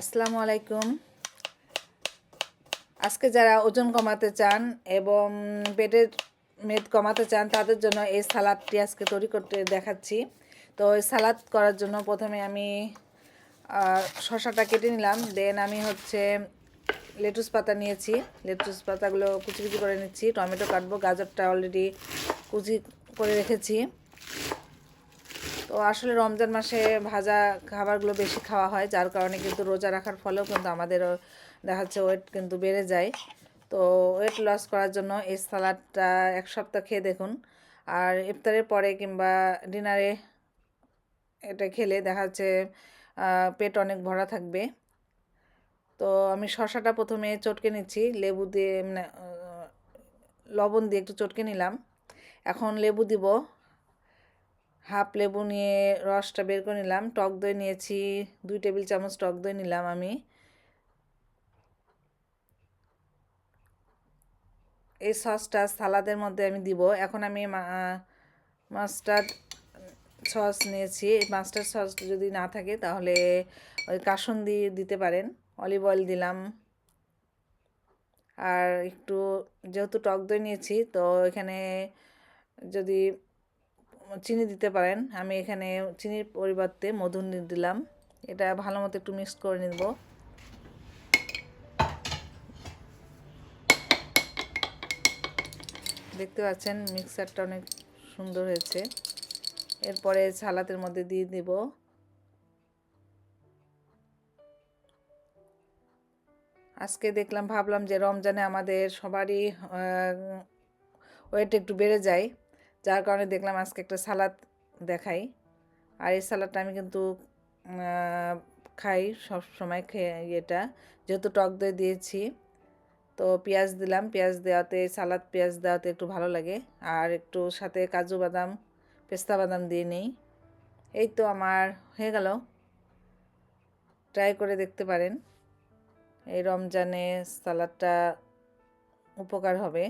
আসসালামু আলাইকুম। আজকে যারা ওজন কমাতে চান এবং পেটের মেদ কমাতে চান, তাদের জন্য এই সালাদটি আজকে তৈরি করতে দেখাচ্ছি। তো এই সালাদ করার জন্য প্রথমে আমি শসাটা কেটে নিলাম। দেন আমি হচ্ছে লেটুস পাতা নিয়েছি। লেটুস পাতাগুলো কুচি কুচি করে নিচ্ছি। টমেটো কাটবো, গাজরটা অলরেডি কুচি করে রেখেছি। তো আসলে রমজান মাসে ভাজা খাবারগুলো বেশি খাওয়া হয়, যার কারণে কিন্তু রোজা রাখার ফলেও কিন্তু আমাদের দেখা যাচ্ছে ওয়েট কিন্তু বেড়ে যায়। তো ওয়েট লস করার জন্য এই সালাডটা এক সপ্তাহ খেয়ে দেখুন। আর ইফতারের পরে কিংবা ডিনারে এটা খেলে দেখা যাচ্ছে পেট অনেক ভরা থাকবে। তো আমি শসাটা প্রথমে চটকে নিচ্ছি, লেবু দিয়ে মানে লবণ দিয়ে একটু চটকে নিলাম। এখন লেবু দিব হাফ লেবু নিয়ে রসটা বের করে নিলাম, টক দই নিয়েছি, দুই টেবিল চামচ টক দই নিলাম আমি। এই সসটা সালাদের মধ্যে আমি দিব। এখন আমি মাস্টার্ড সস নিয়েছি। এই মাস্টার্ড সস যদি না থাকে তাহলে ওই কাসন্দি দিতে পারেন। অলিভ অয়েল দিলাম। আর একটু যেহেতু টক দই নিয়েছি, তো এখানে যদি চিনি দিতে পারেন। আমি এখানে চিনির পরিবর্তে মধু দিলাম। এটা ভালো মতো একটু মিক্স করে নিব। দেখতে পাচ্ছেন মিক্সারটা অনেক সুন্দর হয়েছে। এরপরে সালাতের মধ্যে দিয়ে দিব। আজকে দেখলাম, ভাবলাম যে রমজানে আমাদের সবারই ওয়েট একটু বেড়ে যায়। যার কারণে দেখলাম আজকে একটা সালাদ দেখাই। আর এই সালাদটা আমি কিন্তু খাই সব সময় খেয়ে এটা যেহেতু টক দই দিয়েছি, তো পেঁয়াজ দিলাম। পেঁয়াজ দেওয়াতে, সালাদ পেঁয়াজ দেওয়াতে একটু ভালো লাগে। আর একটু সাথে কাজু বাদাম, পেস্তা বাদাম দিয়ে নিই। এই তো আমার হয়ে গেল। ট্রাই করে দেখতে পারেন। এই রমজানে সালাদটা উপকার হবে।